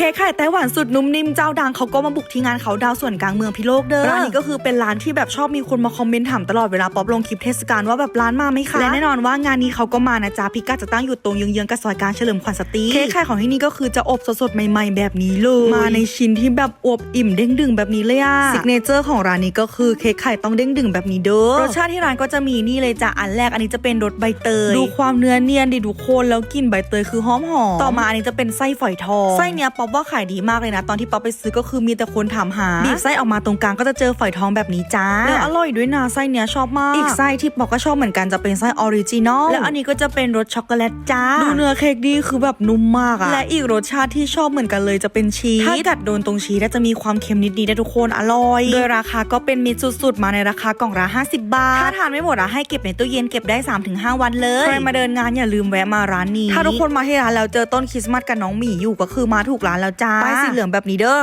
ค้กไข่ไต้หวันสุดนุ่มนิ่มเจ้าดังเขาก็มาบุกที่งานเขาดาวส่วนกลางเมืองพิโลกเด้อร้านนี้ก็คือเป็นร้านที่แบบชอบมีคนมาคอมเมนต์ถามตลอดเวลาป๊อปลงคลิปเทศกาลว่าแบบร้านมาไหมคะและแน่นอนว่างานนี้เขาก็มานะจ๊ะพิกัดจะตั้งอยู่ตรงเยื้องๆกับซอยกลารเฉลิมขวัญสตรีเค้กไข่ของที่นี่ก็คือจะอบสดๆใหม่ ๆ แบบนี้เลยมาในชิ้นที่แบบอวบอิ่มเด้งดึงแบบนี้เลยอะซิกเนเจอร์ของร้านนี้ก็คือเค้กไข่ต้องเด้งดึงแบบนี้เด้อรสชาติที่ร้านก็จะมีนี่เลยจ้ะอันแรกอันนี้จะเป็นรสใบเตยดูความเนื้อเนียนดิทุกคนแล้วกลิ่นใบเตยคือหอมหอมต่อมาอันนี้จะเป็นไส้ฝอยทองไส้เนี้ยป๊อปว่าขายดีมากเลยนะ ตอนที่ป๊อปไปซื้อก็คือมีแต่คนถามหาบีบไส้ออกมาตรงกลางก็จะเจอฝอยทองแบบนี้จ้าแล้วอร่อยด้วยนะไส้เนี้ยชอบมาก อีกไส้ที่ป๊อปก็ชอบเหมือนกันจะเป็นไส้ออริจินอลแล้วอันนี้ก็จะเป็นรสช็อกโกแลตจ้าดูเนื้อเค้กดีคือแบบนุ่มมากอะและอีกรสชาติที่ชอบเหมือนกันเลยจะเป็นชีสถ้าตัดโดนตรงชีสแล้วจะมีความเค็มนิดๆนะทุกคนอร่อยโดยราคาก็เป็นมิตรสุดๆมาในราคากล่องละ50 บาทถ้าทานไม่หมดอะให้เก็บในตู้เย็นเก็บได้ 3-5 วันเลยใครมาเดินงานอย่าลืมแวะมาร้านนี้ ถ้าทุกคนมาที่ร้านแล้วเจอต้นคริสต์มาสกับน้องหมีอยู่ก็คือมาถูกร้านแล้วจ้าป้ายสีเหลืองแบบนี้เด้อ